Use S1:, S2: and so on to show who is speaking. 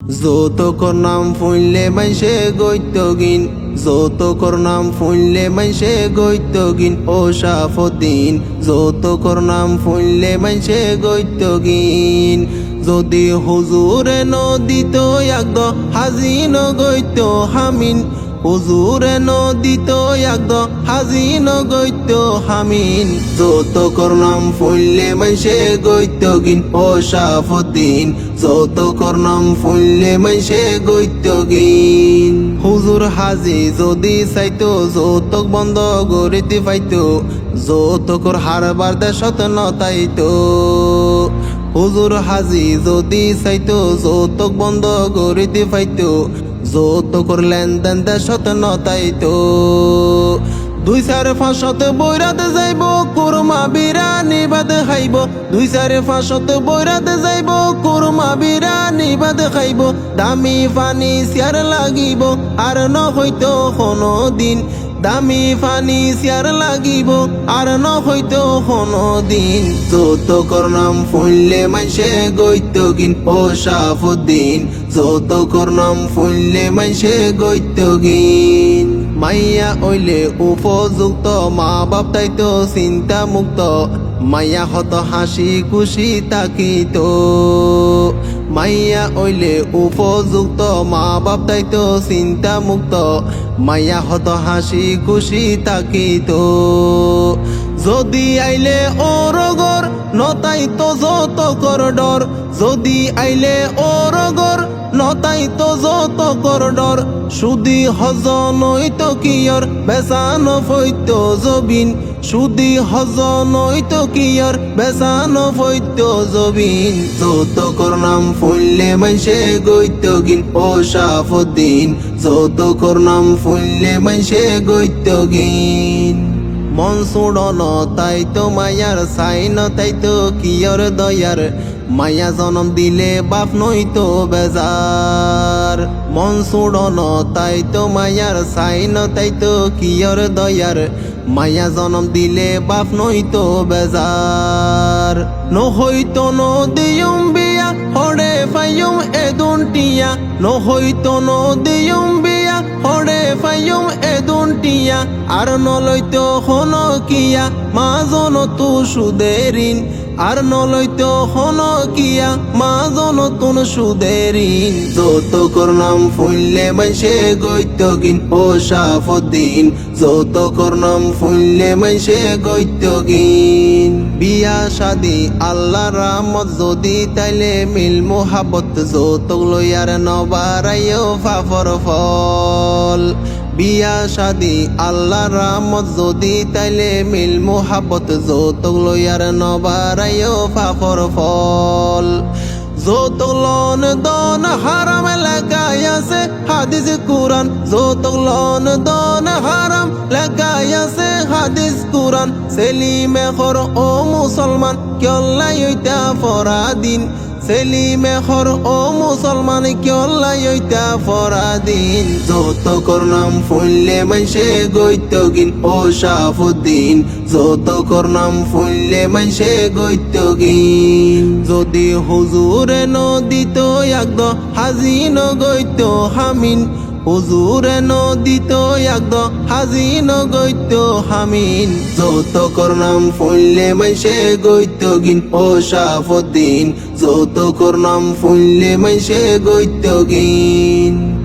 S1: যৌতুকর নাম ফুললে মাইসে গৈত্যগিন যৌতুকর নাম ফুললে মাইসে গৈতগিন। ও সাফুদ্দিন যৌতুকর নাম ফুললে মাইসে গৈত্যগিন যদি হুজুরে নদীত একদ হাজিন গৈত্য হামিন হুজুরে নদিত একদ হাজিন গৈত্য হামিন। যৌতুকর নাম ফুললে মাইসে গৈত্যগিন ও সাফুদ্দিন যৌতুকর নাম ফুললে মাইসে গৈত্যগিন। হুজুর হাজি যদি চাইতো, যৌতুক বন্ধ গরিতে পাইতো। যৌতুকর হারবার দেশত নতাইতো। হুজুর হাজি যদি চাইতো, যৌতুক বন্ধ গরিতে পাইতো। যৌতুকর লেনদেন দেশত নতাইতো। দুই চারে ফাঁসতে বৈরাতে যাইব, কুরমা বিরানি বাদে খাইব। দুই চারে ফাঁসতে বৈরাতে যাইব, কুরমা বিরানি বাদে খাইব। দামি পানি চেয়ার লাগিব, আর ন হইতো কোনো দিন দামি পানি চেয়ার লাগিব, আর ন হইতো কোনো দিন। যৌতুকর নাম ফুললে মাইসে গৈত্য গিন, ও সাফুদ্দিন যৌতুকর নাম ফুললে মাইসে গৈত্য গিন। মাইয়া ওইলে উপযুক্ত মা বাপ তাইতো চিন্তা মুক্ত মাইয়া হত হাসি খুশি তাকিত। মাইয়া ওইলে উপযুক্ত মা বাপ তাইতো চিন্তা মুক্ত মাইয়া হত হাসি খুশি তাকিত যদি আইলে ওরগর নতাই তো যত কর ডর যদি আইলে ওরগর নতাই তো যত কর ডর সুদি হজ নইতো কিয়র বেসান ফৈত জবিন। সুদি হজ নইতো কিয়র বেসান ফৈত জবিন যত কর নাম ফুললে মাইসে গৈত্য গিন, ও সাফুদ্দিন যত কর নাম ফুললে মাইসে গৈত্য গিন। মন সুড়ন তাই তো মায়ার, সাইন তাই তো কিয়র দয়ার? মায়া জনম দিলে বাপ নই তো বেজার। মন সুড়ন তাই তো মায়ার, সাইন তাই তো কিয়র দয়ার? মায়া জনম দিলে বাপ নই তো বেজার। নহইতো নদিয়ম বিয়া, হরে ফাইম এদুন টিয়া নহইতো নদিয়ম বিয়া, হরে ফাইম এদুন টিয়া আর নলইতো হনকিয়া, মা জন তু সুদেরিন আর নলইতো হন কিয়া মাজন তুন সুদেরিন যত কর নাম ফুললে মাইসে গৈত্য গিন ও সাফুদ্দিন যত কর নাম ফুললে মাইসে গৈত্য গিন বিয়া, শাদি আল্লাহ রামত যদি তাইলে মিল মোহাবত যৌতুক লইয়ার নবারাইও ফাফর ফল। বিয়া, শাদি আল্লাহ রামত যদি তাইলে মিল মোহাবত যৌতুক লইয়ার নবারাইও ফাফর ফল। যৌতুক লন দন হারাম লেখাই আছে, হাদিস কুরান যৌতুক লন দন হারাম লেখাই আছে, হাদিস কুরান সেলিমে খর ও মুসলমান কিয়ল্লাই ওইটা ফরাদিন। সেলিমে মেহর ও মুসলমান কিয়ল্লাই ওইটা ফরাদিন। যত কর নাম ফুললে মাইসে গৈত্য গিন ও সাফুদ্দিন যত কর নাম ফুললে মাইসে গৈত্য গিন যদি হুজুরে নদিত একদ হাজিন গৈত্য হামিন হুজুরে নদিত একদ হাজিন গৈত হামিন। যৌত করনাম ফুললে মাইসে গৈত গিন, ও সাফুদ্দিন যৌত করনাম ফুললে মাইসে গৈত গিন।